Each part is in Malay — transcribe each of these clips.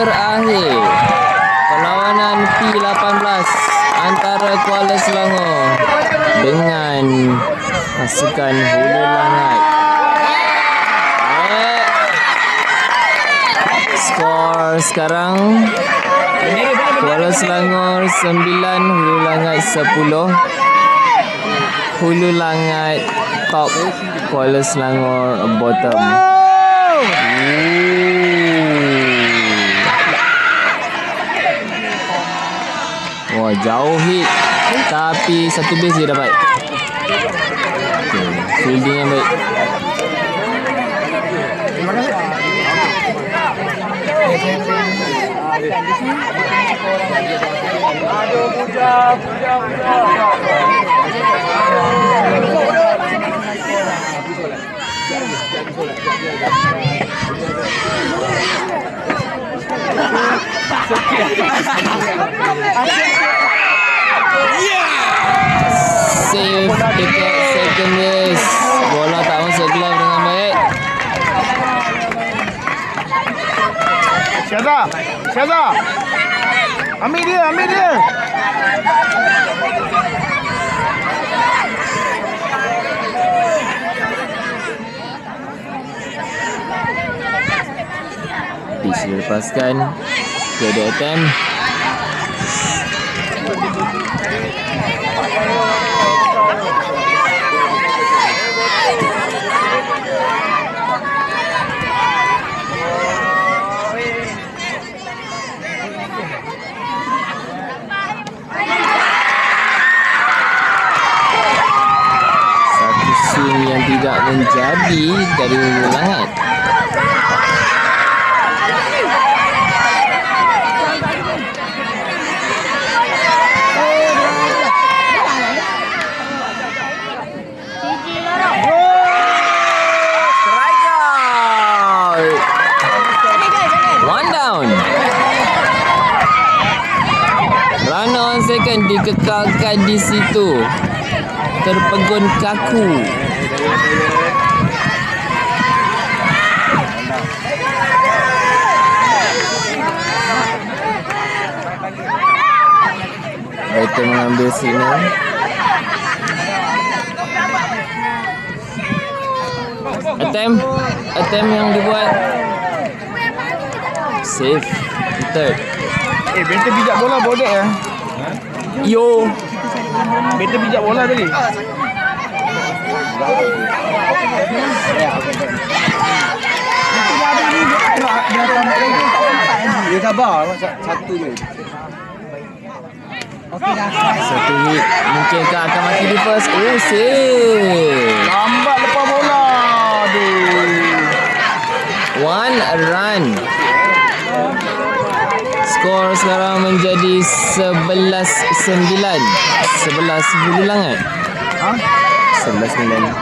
terakhir. Perlawanan P18 antara Kuala Selangor dengan pasukan Hulu Langat. Skor sekarang Kuala Selangor 9, Hulu Langat 10. Hulu Langat top, Kuala Selangor bottom. Jauh hit. Tapi satu base dia dapat. Fielding yang baik. Save dekat second base. Bola tak masuk glove dengan baik. Syaza, Syaza. Ambil dia, ambil dia. Pitch dilepaskan. Kedua attempt. Satu swing yang tidak menjadi dari second dikekalkan di situ. Terpegun kaku. Baiter mengambil signal. Attempt Attempt yang dibuat Safe Third Eh, better pijak bola bodek ya. Yo Better pijak bola tadi. Dia sabar satu je. Satu hit Mungkinkah akan mati di first Oh safe Lambat lepas bola. Aduh. One run. Skor sekarang menjadi 11-9 11 Ha? 11-9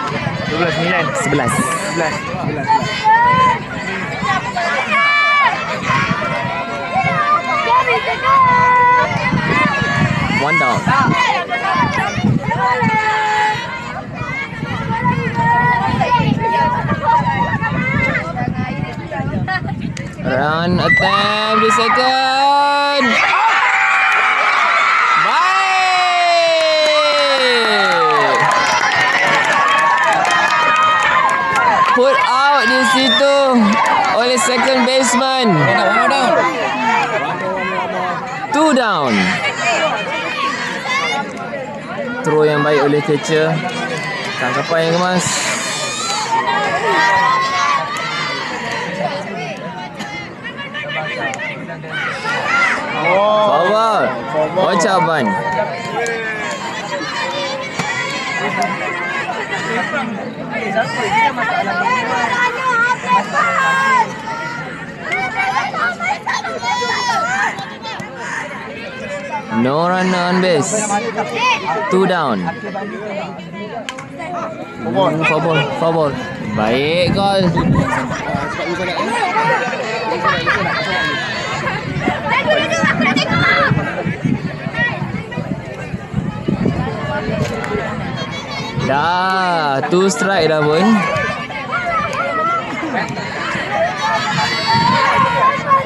12 9. 11 11. One down Run attempt second Baik Put out di situ oleh second baseman. Two down. Throw yang baik oleh catcher. Tangkapan yang kemas. Oh. Out Ban No runner on base Two down. Four ball Four ball. Baik gol Dah Two strike dah pun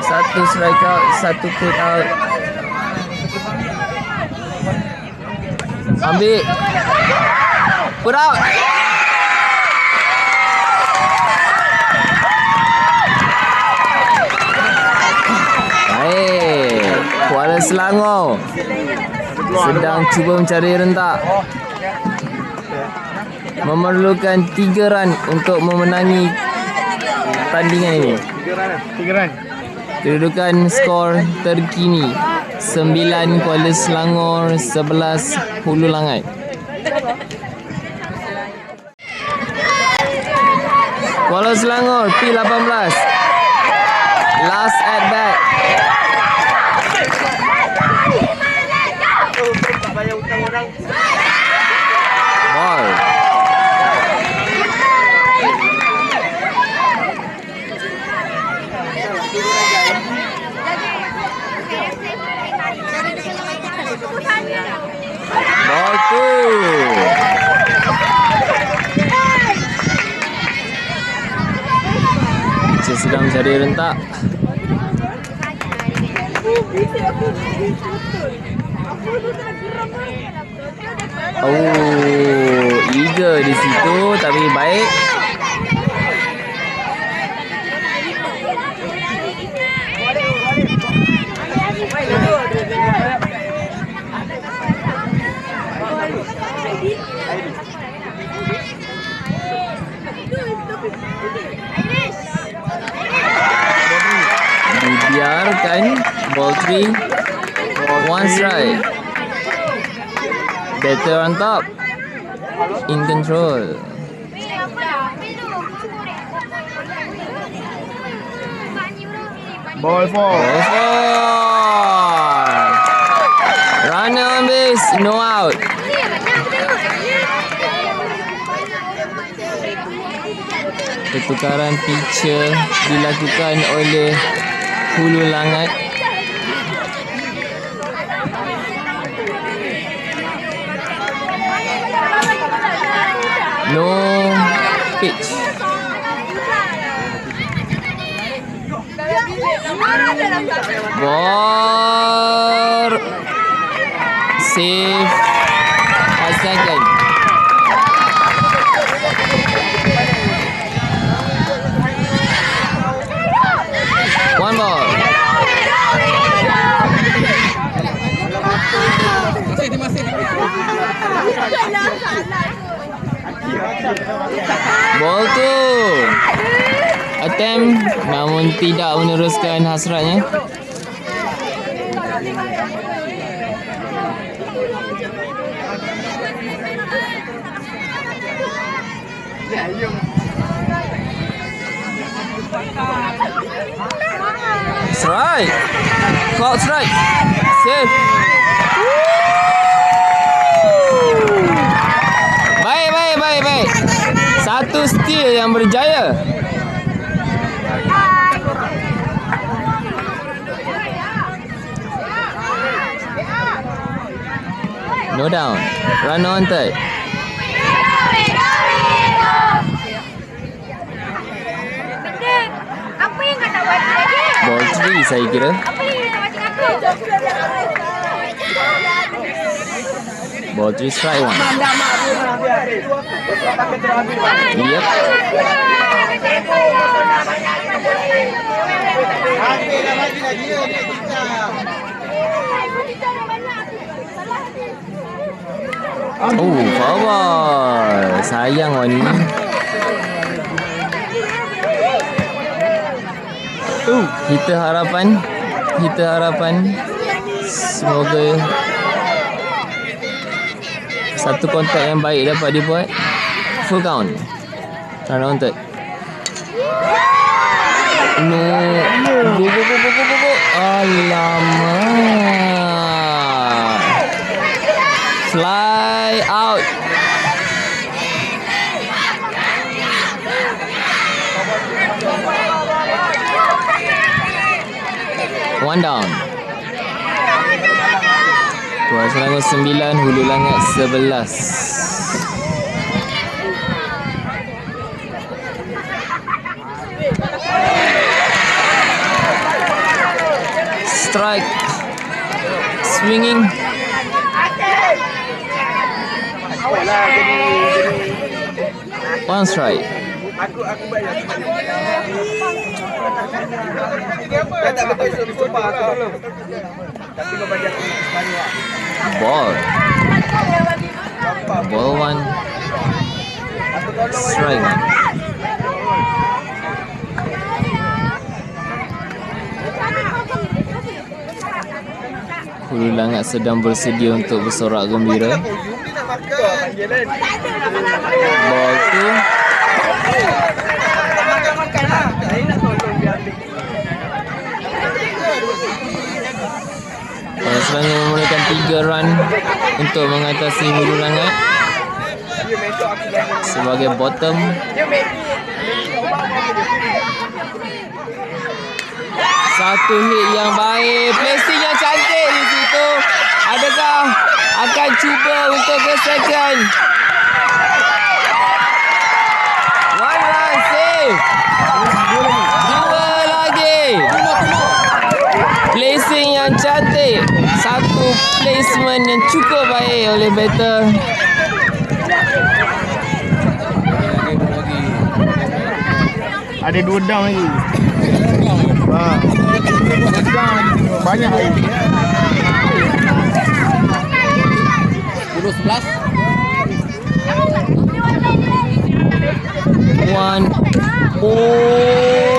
Satu strike out, satu put out. Ambil. Put out. Kuala Selangor sedang cuba mencari rentak. Memerlukan 3 run untuk memenangi tandingan ini. Tiga run. Kedudukan skor terkini 9 Kuala Selangor 11 Hulu Langat. Kuala Selangor P18 Last at bat Ball Ball two Sedang mencari rentak. Oh, eager di situ tapi baik. Dibiarkan ball three. One strike. Better on top. In control. Ball four. Ball four. Runner on base, no out. Pertukaran pitcher dilakukan oleh Hulu Langat. No pitch. Ball save a second. One ball. Ball tu. Attempt namun tidak meneruskan hasratnya. Strike. Clock strike. Safe. Baik, baik. Satu steal yang berjaya. No down. Run on third. Ball three saya kira. Apa yang nak buat aku? Ball three one. Yep. Oh, ball. Sayang Wani. Uh, kita harapan kita harapan semoga satu kontak yang baik dapat dibuat full count. On third. No. Go go go go go go, go. alamak. Fly out. One down. Kuala Selangor 9, Hulu Langat 11. strike. Swinging. One strike. Ball. Ball one. Strike one. Hulu Langat sedang bersedia untuk bersorak gembira. Ball tu. Makan makan lah. Saya nak tolong dia ambil. Para Selangor memulakan 3 run untuk mengatasi Hulu Langat sebagai bottom. Satu hit yang baik. Placing yang cantik di situ. Adakah akan cuba untuk ke second? One run save. Dua lagi. Placing yang cantik. Satu placement yang cukup baik oleh batter. Ada dua down lagi. Ha. Lagi. Banyak lagi. One. Oh.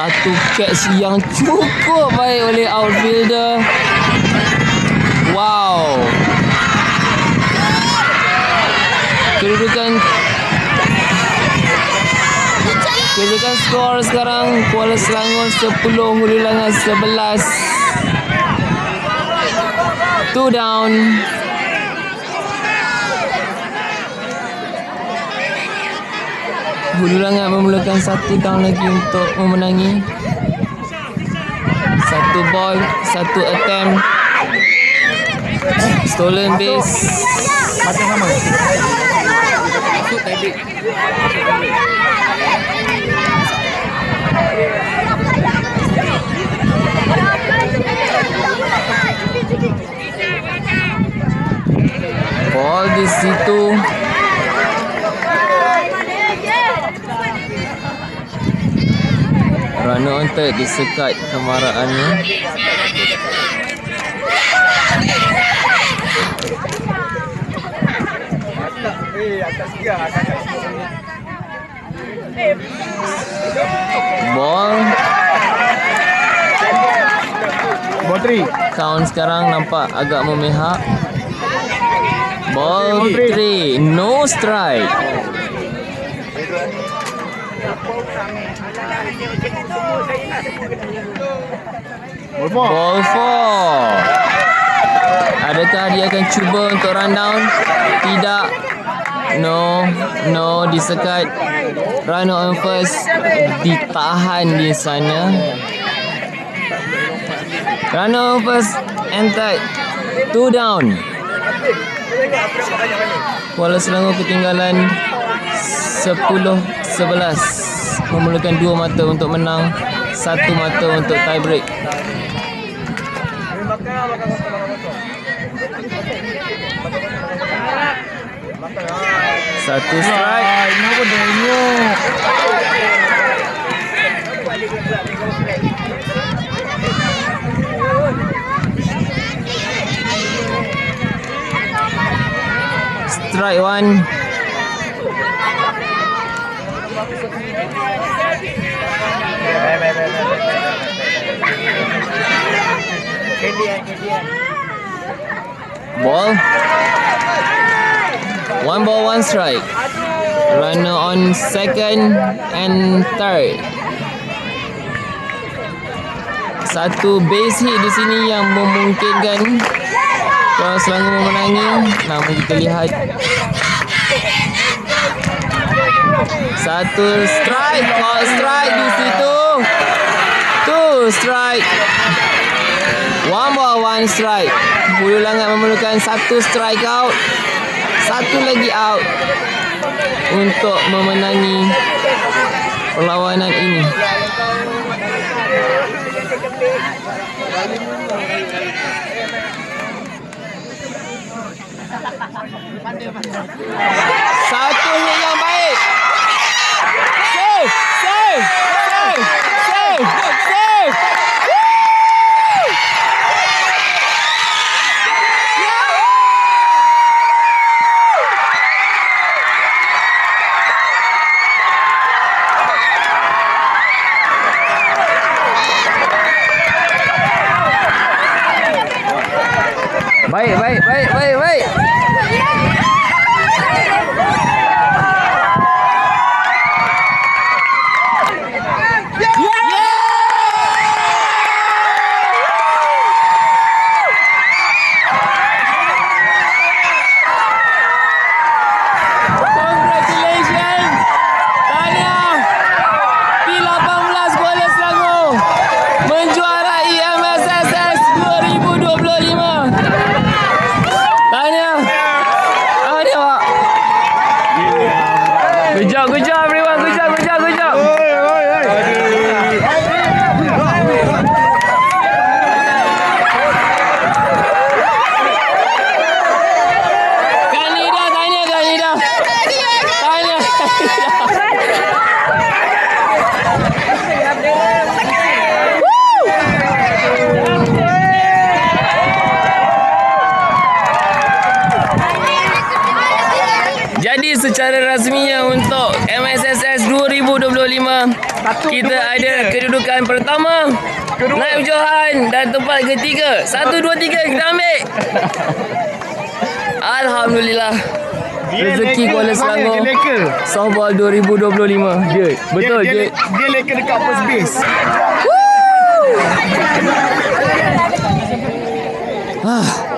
Satu catch yang cukup baik oleh outfielder. Wow. Kedudukan Kedudukan skor sekarang Kuala Selangor 10 Hulu Langat 11 Two down Hulu Langat memulakan satu down lagi untuk memenangi. Satu ball, satu attempt. Stolen base. Macam sama. Ball di situ On third disekat kemaraannya Ball three. Count sekarang nampak agak memihak Ball three. 3 No strike Ball four. Ball 4 Adakah dia akan cuba untuk run down? Tidak. No. No. Disekat. Runner on first. Ditahan di sana. Runner on first third. Two down. Kuala Selangor ketinggalan 10 11 Memerlukan dua mata untuk menang Satu mata untuk tie break. Satu strike? Strike one Ball. One ball, one strike. Runner on second and third. Satu base hit di sini yang memungkinkan Kuala Selangor memenangi. Namun kita lihat Satu strike. Call strike di situ. Two strike. One ball, one strike. Hulu Langat memerlukan satu strike out. Satu lagi out Untuk memenangi perlawanan ini. Satu hit yang baik. Save! Save! Save! Save! Save! Baik, baik, baik, baik, baik. secara rasminya untuk MSSS 2025. Kita ada kedudukan pertama. Kedua. Naib Johan dan tempat ketiga. Satu, dua, tiga kita ambil. Alhamdulillah. Rezeki Kuala lah, Selangor Softball 2025 Good Betul dia, dia, good Dia, dia leka dekat first base Woo ah.